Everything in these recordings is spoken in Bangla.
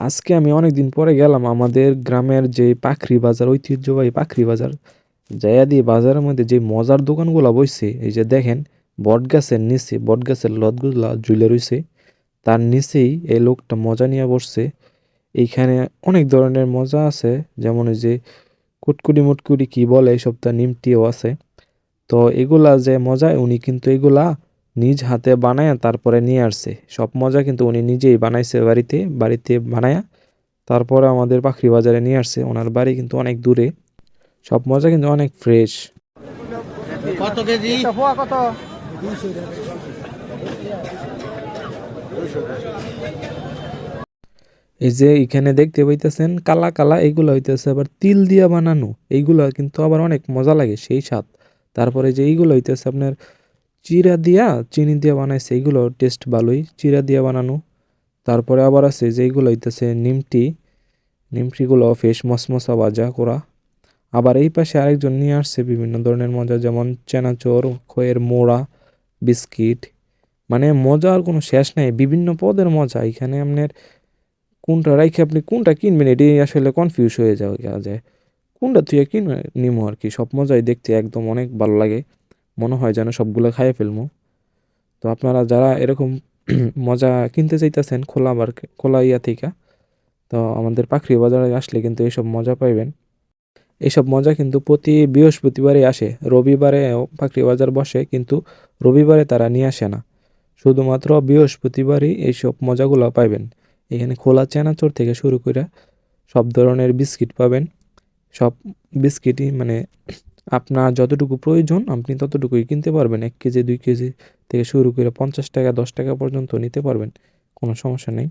আজকে আমি অনেকদিন পরে গেলাম আমাদের গ্রামের যে পাখরি বাজার, ঐতিহ্যবাহী পাখরি বাজার। যাইয়া দিয়ে বাজারের মধ্যে যে মজার দোকানগুলা বইছে, এই যে দেখেন, বটগাছের নিচে, বটগাছের লতগুলা ঝুলে রইছে। তার নিচেই এই লোকটা মজা নিয়ে বসছে। এইখানে অনেক ধরনের মজা আছে, যেমন ওই যে কুটকুটি মুটকুটি কি বলে এইসব তার নিমটিও আছে। তো এগুলা যে মজা উনি কিন্তু এগুলা নিজ হাতে বানায় তারপরে নিয়ে আসছে। সব মজা কিন্তু উনি নিজেই বানাইছে বাড়িতে বাড়িতে বানায়া তারপরে আমাদের পাখরি বাজারে নিয়ে আসছে। ওনার বাড়ি কিন্তু অনেক দূরে। সব মজা কিন্তু অনেক ফ্রেশ কত কেজি? কত? এই যে এখানে দেখতে পাইতেছেন কালা কালা এইগুলো হইতেছে আবার তিল দিয়া বানানো। এইগুলো কিন্তু আবার অনেক মজা লাগে সেই স্বাদ। তারপরে যে এইগুলো হইতেছে আপনার চিরা দিয়া চিনি দিয়া বানাইছে সেইগুলো টেস্ট ভালোই। চিরা দিয়া বানানো। তারপরে আবার আছে যেইগুলো হইতেছে নিমটি। নিমটিগুলো ফেস মশমশা ভাজা করা। আবার এই পাশে আরেকজন নিয়ে আসছে বিভিন্ন ধরনের মজা, যেমন চেনাচোর, খয়ের মোড়া, বিস্কিট। মানে মজার কোনো শেষ নাই, বিভিন্ন পদের মজা। এখানে আপনার কোনটা রাইখে আপনি কোনটা কিনবেন এটি আসলে কনফিউজ হয়ে যাওয়া যায়। কোনটা তুই কিনবে নিমো আর কি, সব মজাই দেখতে একদম অনেক ভালো লাগে। মনে হয় যেন সবগুলো খাইয়ে ফেলব তো আপনারা যারা এরকম মজা কিনতে চাইতেছেন খোলা বার খোলা ইয়া থেকে, তো আমাদের পাখরি বাজারে আসলে কিন্তু এইসব মজা পাইবেন। এইসব মজা কিন্তু প্রতি বৃহস্পতিবারে আসে। রবিবারে পাখরি বাজার বসে, কিন্তু রবিবারে তারা নিয়ে আসে না। শুধুমাত্র বৃহস্পতিবারই এইসব মজাগুলো পাইবেন। এখানে খোলা চানাচুর থেকে শুরু করে সব ধরনের বিস্কিট পাবেন। সব বিস্কিটই মানে আপনার যতটুকু প্রয়োজন, আপনি ততটুকুই কিনতে পারবেন। এক কেজি, দুই কেজি থেকে শুরু করে পঞ্চাশ টাকা, দশ টাকা পর্যন্ত নিতে পারবেন, কোনো সমস্যা নেই।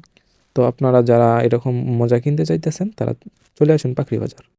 তো আপনারা যারা এরকম মজা কিনতে চাইতেছেন, তারা চলে আসুন পাখরি বাজার।